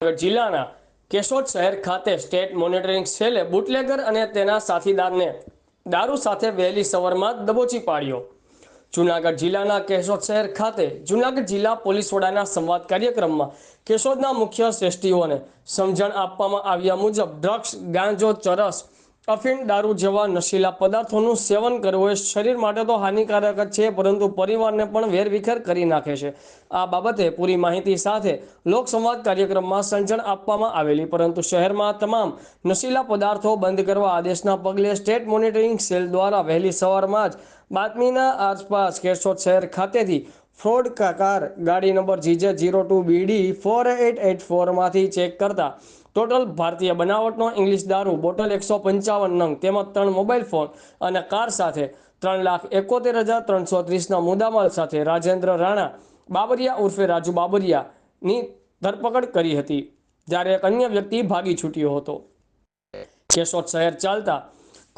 જિલ્લાના કેશોદ શહેર ખાતે સ્ટેટ મોનિટરિંગ સેલે બુટલેગર અને તેના સાથીદારને દારૂ સાથે વહેલી સવારમાં દબોચી પાડ્યો. જૂનાગઢ જિલ્લાના કેશોદ શહેર ખાતે જૂનાગઢ જિલ્લા પોલીસ વડાના સંવાદ કાર્યક્રમમાં કેશોદના મુખ્ય શ્રેષ્ઠીઓને સમજણ આપવામાં આવ્યા મુજબ ડ્રગ્સ, ગાંજો, ચરસ અફીણ દારૂ જેવા નશીલા પદાર્થોનું સેવન કરવું એ શરીર માટે તો હાનિકારક જ છે, પરંતુ પરિવારને પણ વેરવિખેર કરી નાખે છે. આ બાબતે પૂરી માહિતી સાથે લોકસંવાદ કાર્યક્રમમાં સમજણ આપવામાં આવેલી, પરંતુ શહેરમાં તમામ નશીલા પદાર્થો બંધ કરવા આદેશના પગલે સ્ટેટ મોનિટરિંગ સેલ દ્વારા વહેલી સવારમાં જ બાતમીના આસપાસ કેશોદ શહેર ખાતેથી ફ્રોડ કાર ગાડી number GJ zero two BD four eight eight ફોરમાંથી check કરતા ટોટલ ભારતીય બનાવટનો ઇંગ્લિશ દારૂ બોટલ એકસો પંચાવન નંગ તેમજ ત્રણ મોબાઈલ ફોન અને કાર સાથે ત્રણ લાખ એકોતેર હજાર ત્રણસો ત્રીસના મુદ્દામાલ સાથે રાજેન્દ્ર રાણા બાબરિયા ઉર્ફે રાજુ બાબરિયાની ધરપકડ કરી હતી. જ્યારે એક અન્ય વ્યક્તિ ભાગી છૂટ્યો હતો. કેશોદ શહેર ચાલતા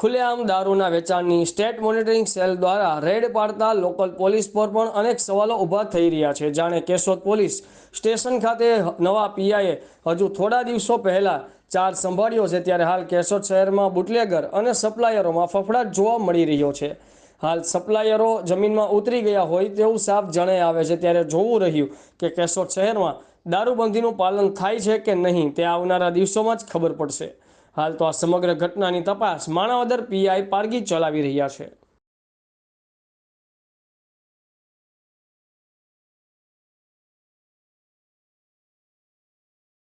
ખુલ્લેઆમ દારૂના વેચાણની સ્ટેટ મોનિટરિંગ સેલ દ્વારા રેડ પાડતા લોકલ પોલીસ પર પણ અનેક સવાલો ઊભા થઈ રહ્યા છે. જાણે કેશોદ પોલીસ સ્ટેશન ખાતે નવા પીઆઈએ હજુ થોડા દિવસો પહેલા ચાર્જ સંભાળ્યો છે, ત્યારે હાલ કેશોદ શહેરમાં બુટલેગર અને સપ્લાયરોમાં ફફડાટ જોવા મળી રહ્યો છે. હાલ સપ્લાયરો જમીનમાં ઉતરી ગયા હોય તેવું સાફ જણાઈ આવે છે. ત્યારે જોવું રહ્યું કે કેશોદ શહેરમાં દારૂબંધીનું પાલન થાય છે કે નહીં, તે આવનારા દિવસોમાં જ ખબર પડશે. હાલ તો આ સમગ્ર ઘટનાની તપાસ માણાવદર પીઆઈ પારગી ચલાવી રહ્યા છે.